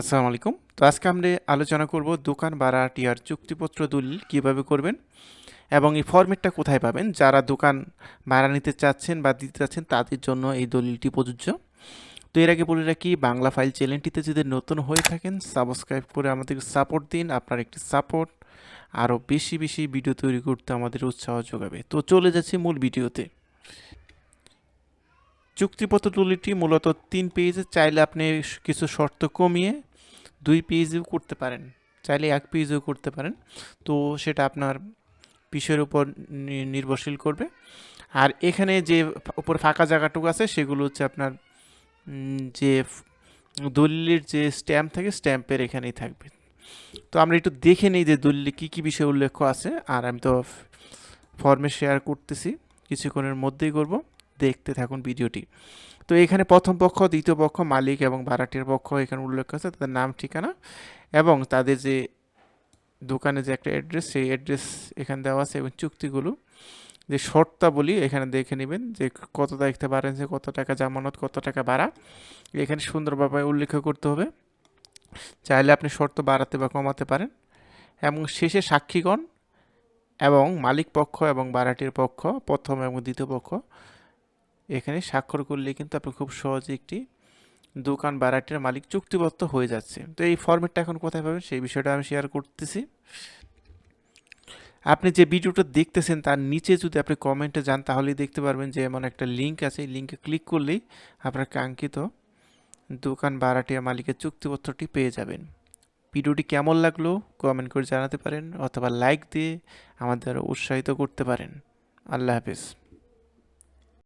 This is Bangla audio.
আসসালামু আলাইকুম তো আজকে আমরা আলোচনা করব দোকান ভাড়াটিয়ার চুক্তিপত্র, দলিল কীভাবে করবেন এবং এই ফরম্যাটটা কোথায় পাবেন? যারা দোকান ভাড়া নিতে চাচ্ছেন বা দিতে চাচ্ছেন, তাদের জন্য এই দলিলটি প্রযোজ্য। তো এর আগে বলে রাখি, বাংলা ফাইল চ্যানেলটিতে যদি নতুন হয়ে থাকেন, সাবস্ক্রাইব করে আমাদেরকে সাপোর্ট দিন। আপনার একটি সাপোর্ট আরও বেশি বেশি ভিডিও তৈরি করতে আমাদের উৎসাহ যোগাবে। তো চলে যাচ্ছি মূল ভিডিওতে। চুক্তিপত্র দলিলটি মূলত তিন পেজে, চাইলে আপনি কিছু শর্ত কমিয়ে দুই পেজেও করতে পারেন, চাইলে এক পেজেও করতে পারেন। তো সেটা আপনার বিষয়ের উপর নির্ভরশীল করবে। আর এখানে যে উপর ফাঁকা জায়গাটুকু আছে, সেগুলো হচ্ছে আপনার যে দলিলের যে স্ট্যাম্প থাকে, স্ট্যাম্পের এখানেই থাকবে। তো আমরা একটু দেখে নিই যে দলিলে কী কী বিষয় উল্লেখ আছে। আর আমি তো ফর্মে শেয়ার করতেছি, কিছুক্ষণের মধ্যেই করব। দেখতে থাকুন ভিডিওটি। তো এখানে প্রথম পক্ষ, দ্বিতীয় পক্ষ, মালিক এবং ভাড়াটিয়ার পক্ষ এখানে উল্লেখ আছে, তাদের নাম, ঠিকানা এবং তাদের যে দোকানে যে একটা অ্যাড্রেস সেই অ্যাড্রেস এখানে দেওয়া আছে এবং চুক্তিগুলো। যে শর্তাবলী এখানে দেখে নেবেন যে কত তারিখ থেকে বাড়াচ্ছে কত টাকা জামানত, কত টাকা ভাড়া। এখানে সুন্দরভাবে উল্লেখ করতে হবে। চাইলে আপনি শর্ত বাড়াতে বা কমাতে পারেন। এবং শেষে সাক্ষীগণ এবং মালিক পক্ষ এবং ভাড়াটির পক্ষ, প্রথম এবং দ্বিতীয় পক্ষ এখানে স্বাক্ষর করলে কিন্তু আপনি খুব সহজে একটি দোকান ভাড়াটির মালিক চুক্তিবদ্ধ হয়ে যাচ্ছে। তো এই ফর্মেটটা এখন কোথায় পাবেন সেই বিষয়টা আমি শেয়ার করতেছি। আপনি যে ভিডিওটা দেখতেছেন তার নিচে যদি আপনি কমেন্টে যান তাহলেই দেখতে পারবেন যে এমন একটা লিঙ্ক আছে। এই লিঙ্কে ক্লিক করলেই আপনার কাঙ্ক্ষিত দোকান ভাড়াটিয়া মালিকের চুক্তিপত্রটি পেয়ে যাবেন। ভিডিওটি কেমন লাগল কমেন্ট করে জানাতে পারেন অথবা লাইক দিয়ে আমাদের উৎসাহিত করতে পারেন। আল্লাহ হাফেজ।